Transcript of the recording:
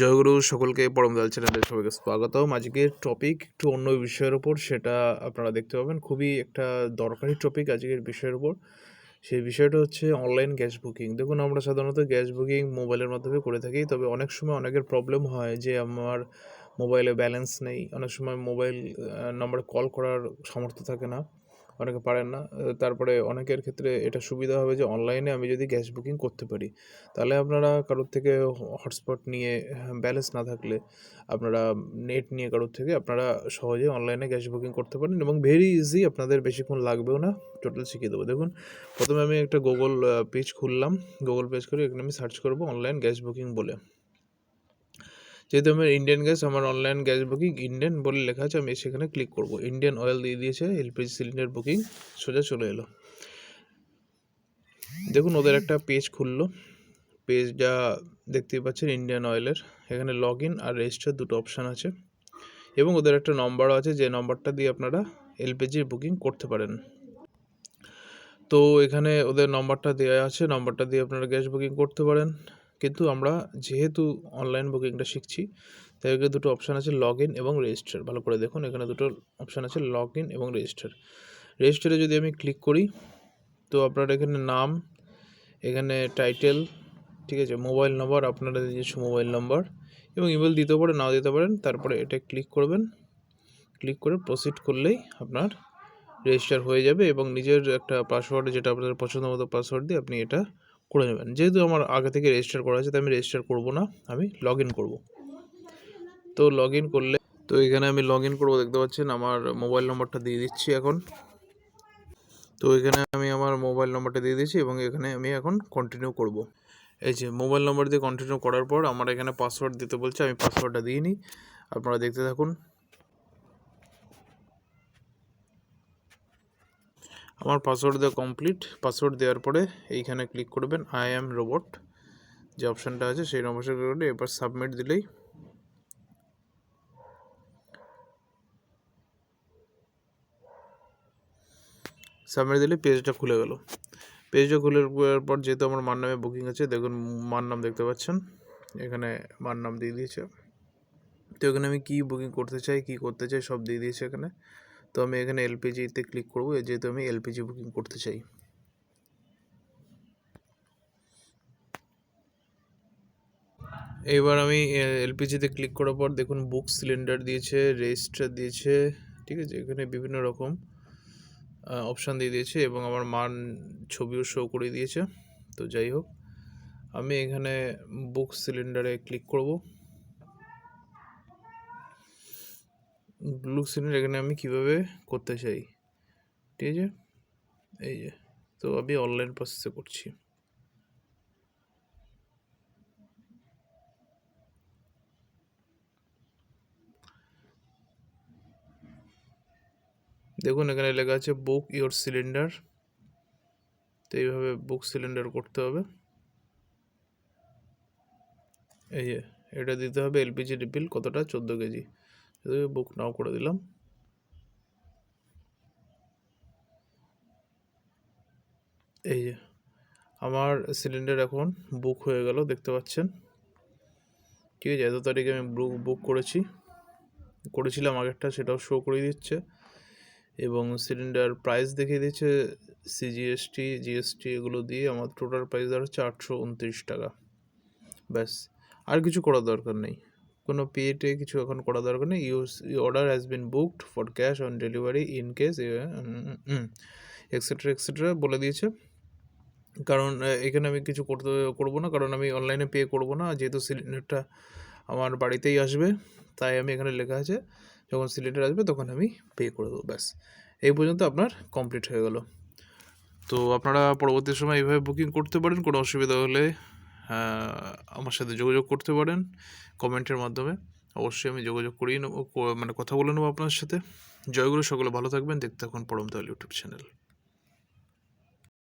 জয়গুরু সকলকে পরমদয়াল চ্যানেলে সবাইকে স্বাগতম। আজকের টপিক একটু অন্য বিষয়ের ওপর সেটা আপনারা দেখতে পাবেন। খুবই একটা দরকারি টপিক আজকের বিষয়ের ওপর সেই বিষয়টা হচ্ছে অনলাইন গ্যাস বুকিং দেখুন, আমরা সাধারণত গ্যাস বুকিং মোবাইলের মাধ্যমে করে থাকি, তবে অনেক সময় অনেকের প্রবলেম হয় যে আমার মোবাইলে ব্যালেন্স নেই। অনেক সময় মোবাইল নাম্বারে কল করার সামর্থ্য থাকে না। অনেকে পারেন না। তারপরে অনেকের ক্ষেত্রে এটা সুবিধা হবে যে অনলাইনে আমি যদি গ্যাস বুকিং করতে পারি, তাহলে আপনারা কারোর থেকে হটস্পট নিয়ে ব্যালেন্স না থাকলে আপনারা নেট নিয়ে কারোর থেকে আপনারা সহজে অনলাইনে গ্যাস বুকিং করতে পারেন এবং ভেরি ইজি আপনাদের বেশিক্ষণ লাগবেও না টোটাল শিখিয়ে দেবো। দেখুন, প্রথমে আমি একটা গুগল পেজ খুললাম। গুগল পেজ করে এখানে আমি সার্চ করব অনলাইন গ্যাস বুকিং বলে। যেহেতু আমার ইন্ডিয়ান গ্যাস আমার অনলাইন গ্যাস বুকিং ইন্ডিয়ান বলে লেখা আছে, আমি সেখানে ক্লিক করব। ইন্ডিয়ান অয়েল দিয়ে দিয়েছে এলপিজি সিলিন্ডার বুকিং সোজা চলে এলো। দেখুন, ওদের একটা পেজ খুললো। পেজটা দেখতেই পাচ্ছেন ইন্ডিয়ান অয়েলের এখানে লগ ইন আর রেজিস্টার দুটো অপশান আছে। এবং ওদের একটা নম্বরও আছে, যে নম্বরটা দিয়ে আপনারা এলপিজির বুকিং করতে পারেন। তো এখানে ওদের নম্বরটা দেওয়া আছে নম্বরটা দিয়ে আপনারা গ্যাস বুকিং করতে পারেন। কিন্তু আমরা যেহেতু অনলাইন বুকিংটা শিখছি, তাই দুটো অপশান আছে লগ ইন এবং রেজিস্টার ভালো করে দেখুন, এখানে দুটো অপশান আছে লগ ইন এবং রেজিস্টার রেজিস্টারে যদি আমি ক্লিক করি, তো আপনার এখানে নাম, এখানে টাইটেল ঠিক আছে মোবাইল নম্বর আপনারা নিজস্ব মোবাইল নম্বর এবং ইমেল দিতে পারেন, নাও দিতে পারেন, তারপরে এটা ক্লিক করবেন। ক্লিক করে প্রসিড করলেই আপনার রেজিস্টার হয়ে যাবে এবং নিজের একটা পাসওয়ার্ড যেটা আপনাদের পছন্দ মতো পাসওয়ার্ড দিয়ে আপনি এটা করে নেবেন। যেহেতু আমার আগে থেকে রেজিস্টার করা আছে, তাই আমি রেজিস্টার করব না, আমি লগ ইন করব। তো লগ ইন করলে, তো এখানে আমি লগ ইন করব, দেখতে পাচ্ছেন আমার মোবাইল নম্বরটা দিয়ে দিচ্ছি এখন। তো এখানে আমি আমার মোবাইল নম্বরটা দিয়ে দিয়েছি এবং এখানে আমি এখন কন্টিনিউ করব। এই যে মোবাইল নম্বর দিয়ে কন্টিনিউ করার পর আমার এখানে পাসওয়ার্ড দিতে বলছে, আমি পাসওয়ার্ডটা দিয়ে নিই। আপনারা দেখতে থাকুন। আমার পাসওয়ার্ড দেওয়া কমপ্লিট পাসওয়ার্ড দেওয়ার পরে এইখানে ক্লিক করবেন আই অ্যাম রোবট যে অপশানটা আছে সেই অপশান করে এবার সাবমিট দিলেই সাবমিট দিলে পেজটা খুলে গেল। পেজটা খুলে পর যেহেতু আমার মার নামে বুকিং আছে, দেখুন মার নাম দেখতে পাচ্ছেন, এখানে মার নাম দিয়ে দিয়েছে। তো এখানে আমি কী বুকিং করতে চাই, কী করতে চাই সব দিয়ে দিয়েছে এখানে। তো আমি এখানে এলপিজিতে ক্লিক করব। যেহেতু আমি এলপিজি বুকিং করতে চাই। এবার আমি এলপিজিতে ক্লিক করার পর দেখুন বুক সিলিন্ডার দিয়েছে রেজিস্টার দিয়েছে, ঠিক আছে? এখানে বিভিন্ন রকম অপশান দিয়ে দিয়েছে এবং আমার মান ছবিও শো করে দিয়েছে। তো যাই হোক, আমি এখানে বুক সিলিন্ডারে ক্লিক করব। ব্লু সিলিন্ডার এখানে আমি কীভাবে করতে চাই? ঠিক আছে? এই যে, তো আমি অনলাইন প্রসেসে করছি। দেখুন, এখানে লেখা আছে বুক ইওর সিলিন্ডার তো এইভাবে বুক সিলিন্ডার করতে হবে। এই যে, এটা দিতে হবে এলপিজি রিপিল কতটা? চোদ্দ কেজি। বুক নাও করে দিলাম এই যে আমার সিলিন্ডার এখন বুক হয়ে গেল দেখতে পাচ্ছেন? ঠিক আছে, এত তারিখে আমি বুক বুক করেছি। করেছিলাম আগেরটা, সেটাও শো করে দিচ্ছে। এবং সিলিন্ডার প্রাইস দেখিয়ে দিচ্ছে সিজিএসটি জিএসটি এগুলো দিয়ে আমার টোটাল প্রাইস হচ্ছে আটশো উনত্রিশ টাকা। ব্যাস, আর কিছু করার দরকার নেই। কোনো পেটে কিছু এখন করা দরকার নেই। Use order has been booked for cash on delivery in case extra extra বলে দিয়েছে। কারণ এখানে আমি কিছু করতে, করব না, কারণ আমি অনলাইনে পে করব না। যেহেতু সিলিন্ডারটা আমার বাড়িতেই আসবে, তাই আমি এখানে লেখা আছে, যখন সিলিন্ডার আসবে তখন আমি পে করে দেবো, ব্যাস। এই পর্যন্ত আপনার কমপ্লিট হয়ে গেল। তো আপনারা পরবর্তী সময় এইভাবে বুকিং করতে পারেন, কোনো অসুবিধা হলে আমার সাথে যোগাযোগ করতে পারেন কমেন্টের মাধ্যমে। অবশ্যই আমি যোগাযোগ করিয়ে নেব মানে কথা বলে নেব আপনার সাথে। জয়গুরু সকলে ভালো থাকবেন। দেখতে থাকুন পরম ইউটিউব চ্যানেল।